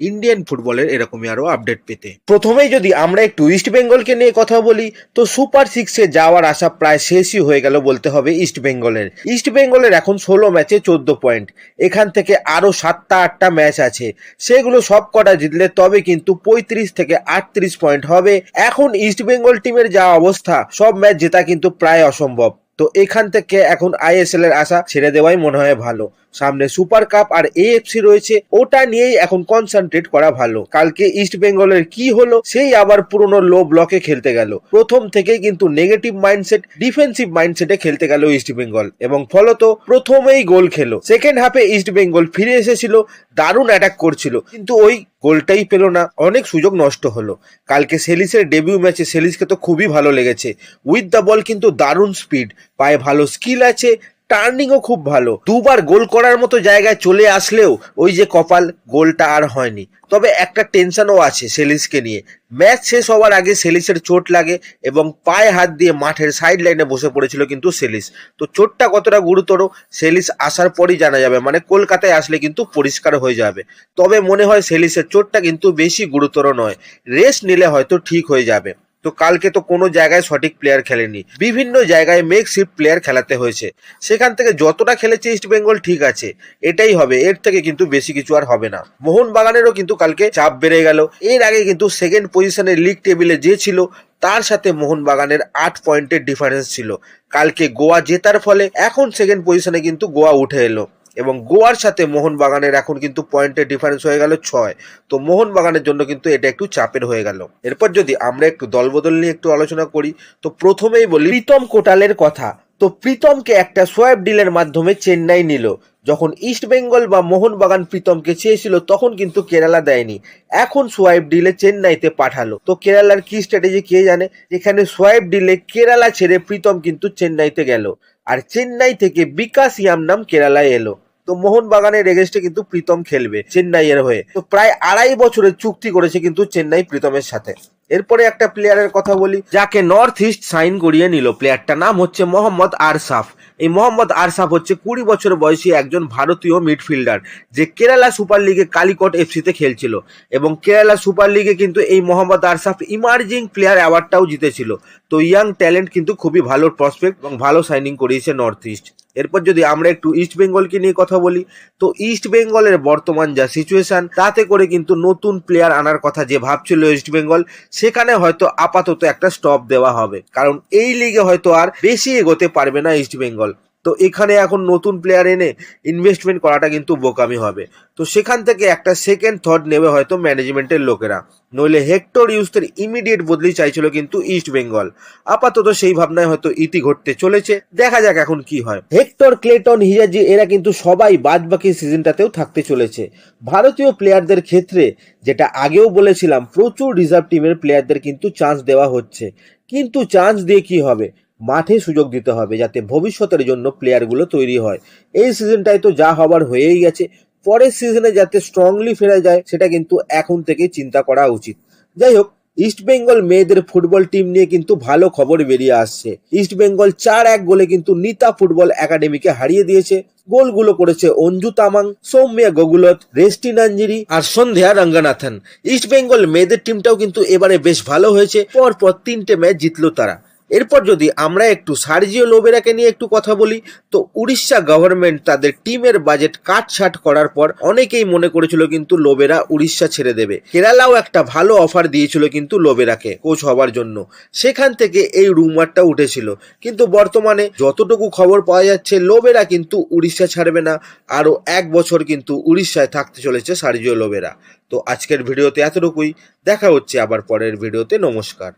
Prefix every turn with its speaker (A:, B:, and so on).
A: Indian ফুটবলের এরকমই আরও আপডেট পেতে। প্রথমেই যদি আমরা একটু ইস্ট বেঙ্গলকে নিয়ে কথা বলি, তো সুপার সিক্সে যাওয়ার আশা প্রায় শেষই হয়ে গেল বলতে হবে ইস্ট বেঙ্গলের ইস্ট বেঙ্গলের এখন ষোলো ম্যাচে চোদ্দ পয়েন্ট এখান থেকে আরও সাতটা আটটা ম্যাচ আছে। সেগুলো সব কটা জিতলে তবে কিন্তু পঁয়ত্রিশ থেকে আটত্রিশ পয়েন্ট হবে। এখন ইস্ট বেঙ্গল টিমের যা অবস্থা, সব ম্যাচ জেতা কিন্তু প্রায় অসম্ভব। তো এখান থেকে এখন আইএসএল এর আশা ছেড়ে দেওয়াই মনে হয় ভালো। সামনে সুপার কাপ আর এএফসি রয়েছে, ওটা নিয়েই এখন কনসেন্ট্রেট করা ভালো। কালকে ইস্ট বেঙ্গলের কি হলো, সেই আবার পুরনো লো ব্লকে খেলতে গেল। প্রথম থেকেই কিন্তু নেগেটিভ মাইন্ডসেট ডিফেন্সিভ মাইন্ডসেটে খেলতে গেল ইস্ট বেঙ্গল এবং ফলত প্রথমেই গোল খেলো। সেকেন্ড হাফে ইস্ট বেঙ্গল ফিরে এসেছিল, দারুণ অ্যাটাক করছিল। কিন্তু ওই গোলটাই পেল না, অনেক সুযোগ নষ্ট হলো। কালকে সেলিসের ডেবিউ ম্যাচে সেলিসকে তো খুবই ভালো লেগেছে। উইথ দ্য বল কিন্তু দারুণ স্পিড পায়ে ভালো স্কিল আছে টার্নিংও খুব ভালো। দুবার গোল করার মতো জায়গায় চলে আসলেও ওই যে কপাল গোলটা আর হয়নি। তবে একটা টেনশনও আছে সেলিসকে নিয়ে। ম্যাচ শেষ হওয়ার আগে সেলিসের চোট লাগে এবং পায়ে হাত দিয়ে মাঠের সাইড লাইনে বসে পড়েছিল কিন্তু সেলিস। তো চোটটা কতটা গুরুতর, সেলিস আসার পরই জানা যাবে। মানে কলকাতায় আসলে কিন্তু পরিষ্কার হয়ে যাবে। তবে মনে হয় সেলিসের চোটটা কিন্তু বেশি গুরুতর নয়। রেস্ট নিলে হয়তো ঠিক হয়ে যাবে। তো কালকে তো কোনো জায়গায় সঠিক প্লেয়ার খেলেনি। বিভিন্ন জায়গায় মেক শিফট প্লেয়ার খেলাতে হয়েছে। সেখান থেকে যতটা খেলেছে ইস্ট বেঙ্গল ঠিক আছে, এটাই হবে। এর থেকে কিন্তু বেশি কিছু আর হবে না। মোহন বাগানেরও কিন্তু কালকে চাপ বেড়ে গেল। এর আগে কিন্তু সেকেন্ড পজিশনে লিগ টেবিলে যে ছিল, তার সাথে মোহন বাগানের আট পয়েন্টের ডিফারেন্স ছিল। কালকে গোয়া জেতার ফলে এখন সেকেন্ড পজিশনে কিন্তু গোয়া উঠে এলো। এবং গোয়ার সাথে মোহন বাগানের এখন কিন্তু পয়েন্টের ডিফারেন্স হয়ে গেল ছয়। তো মোহন বাগানের জন্য কিন্তু এটা একটু চাপের হয়ে গেল। এরপর যদি আমরা একটু দলবদল নিয়ে একটু আলোচনা করি, তো প্রথমেই বলি প্রীতম কোটালের কথা। তো প্রীতমকে একটা সোয়াব ডিলের মাধ্যমে চেন্নাই নিল। যখন ইস্ট বেঙ্গল বা মোহনবাগান প্রীতমকে চেয়েছিল, তখন কিন্তু কেরালা দেয়নি। এখন সোয়াইপ ডিলে চেন্নাইতে পাঠালো। তো কেরালার কি স্ট্র্যাটেজি কে জানে? এখানে সোয়াইপ ডিলে কেরালা ছেড়ে প্রীতম কিন্তু চেন্নাইতে গেল। আর চেন্নাই থেকে বিকাশ ইয়াম নাম কেরালায় এলো। তো মোহনবাগানের এগেস্টে কিন্তু প্রীতম খেলবে চেন্নাইয়ের হয়ে। তো প্রায় আড়াই বছরের চুক্তি করেছে কিন্তু চেন্নাই প্রীতমের সাথে। এরপরে একটা প্লেয়ারের কথা বলি, যাকে নর্থ ইস্ট সাইন করিয়ে নিল। প্লেয়ারটার নাম হচ্ছে মোহাম্মদ আরসাফ এই মোহাম্মদ আরসাফ হচ্ছে কুড়ি বছর বয়সী একজন ভারতীয় মিডফিল্ডার যে কেরালা সুপার লিগে কালিকট এফসিতে খেলছিল। এবং কেরালা সুপার লিগে কিন্তু এই মোহাম্মদ আরসাফ ইমার্জিং প্লেয়ার অ্যাওয়ার্ডটাও জিতেছিল। তো ইয়াং ট্যালেন্ট কিন্তু খুবই ভালো প্রসপেক্ট এবং ভালো সাইনিং করিয়েছে নর্থ ইস্ট এরপর যদি আমরা একটু ইস্ট বেঙ্গলকে নিয়ে কথা বলি, তো ইস্ট বেঙ্গলের বর্তমান যা সিচুয়েশন তাতে করে কিন্তু নতুন প্লেয়ার আনার কথা যে ভাবছিল ইস্ট বেঙ্গল সেখানে হয়তো আপাতত একটা স্টপ দেওয়া হবে। কারণ এই লিগে হয়তো আর বেশি এগোতে পারবে না ইস্ট বেঙ্গল তো এখানে এখন নতুন প্লেয়ার এনে ইনভেস্টমেন্ট করাটা কিন্তু বোকামি হবে। তো সেখান থেকে একটা সেকেন্ড থট নেবে হয়তো ম্যানেজমেন্টের লোকেরা। নইলে হেক্টর ইউসের ইমিডিয়েট বদলি চাইছিল কিন্তু ইস্ট বেঙ্গল আপাতত সেই ভাবনায় হয়তো ইতি ঘটতে চলেছে। দেখা যাক এখন কি হয়। হেক্টর ক্লেটন হিজাজি এরা কিন্তু সবাই বাদ বাকি সিজনটাতেও থাকতে চলেছে। ভারতীয় প্লেয়ারদের ক্ষেত্রে যেটা আগেও বলেছিলাম, প্রচুর রিজার্ভ টিমের প্লেয়ারদের কিন্তু চান্স দেওয়া হচ্ছে। কিন্তু চান্স দিয়ে কি হবে? মাঠে সুযোগ দিতে হবে যাতে ভবিষ্যতের জন্য প্লেয়ারগুলো তৈরি হয়। এই সিজনটায় তো যা হবার হয়েই গেছে। পরের সিজনে যাতে স্ট্রংলি ফেরা যায়, সেটা কিন্তু এখন থেকে চিন্তা করা উচিত। যাই হোক ইস্ট বেঙ্গল মেয়েদের ফুটবল টিম নিয়ে কিন্তু ভালো খবর বেরিয়ে আসছে। ইস্ট বেঙ্গল চার এক গোলে কিন্তু নিতা ফুটবল একাডেমিকে হারিয়ে দিয়েছে। গোলগুলো করেছে অঞ্জু তামাং, সৌম্যা গগুলত রেস্টি নাঞ্জিরি আর সন্ধ্যা রঙ্গনাথন। ইস্ট বেঙ্গল মেয়েদের টিমটাও কিন্তু এবারে বেশ ভালো হয়েছে। পরপর তিনটে ম্যাচ জিতলো তারা। এরপর যদি আমরা একটু সার্জিও লোবেরাকে নিয়ে একটু কথা বলি, তো উড়িষ্যা গভর্নমেন্ট তাদের টিমের বাজেট কাটছাট করার পর অনেকেই মনে করেছিল কিন্তু লোবেরা উড়িষ্যা ছেড়ে দেবে। কেরালাও একটা ভালো অফার দিয়েছিল কিন্তু লোবেরাকে কোচ হওয়ার জন্য। সেখান থেকে এই রুমারটা উঠেছিল। কিন্তু বর্তমানে যতটুকু খবর পাওয়া যাচ্ছে, লোবেরা কিন্তু উড়িষ্যা ছাড়বে না। আরও এক বছর কিন্তু উড়িষ্যায় থাকতে চলেছে সার্জিও লোবেরা। তো আজকের ভিডিওতে এতটুকুই। দেখা হচ্ছে আবার পরের ভিডিওতে। নমস্কার।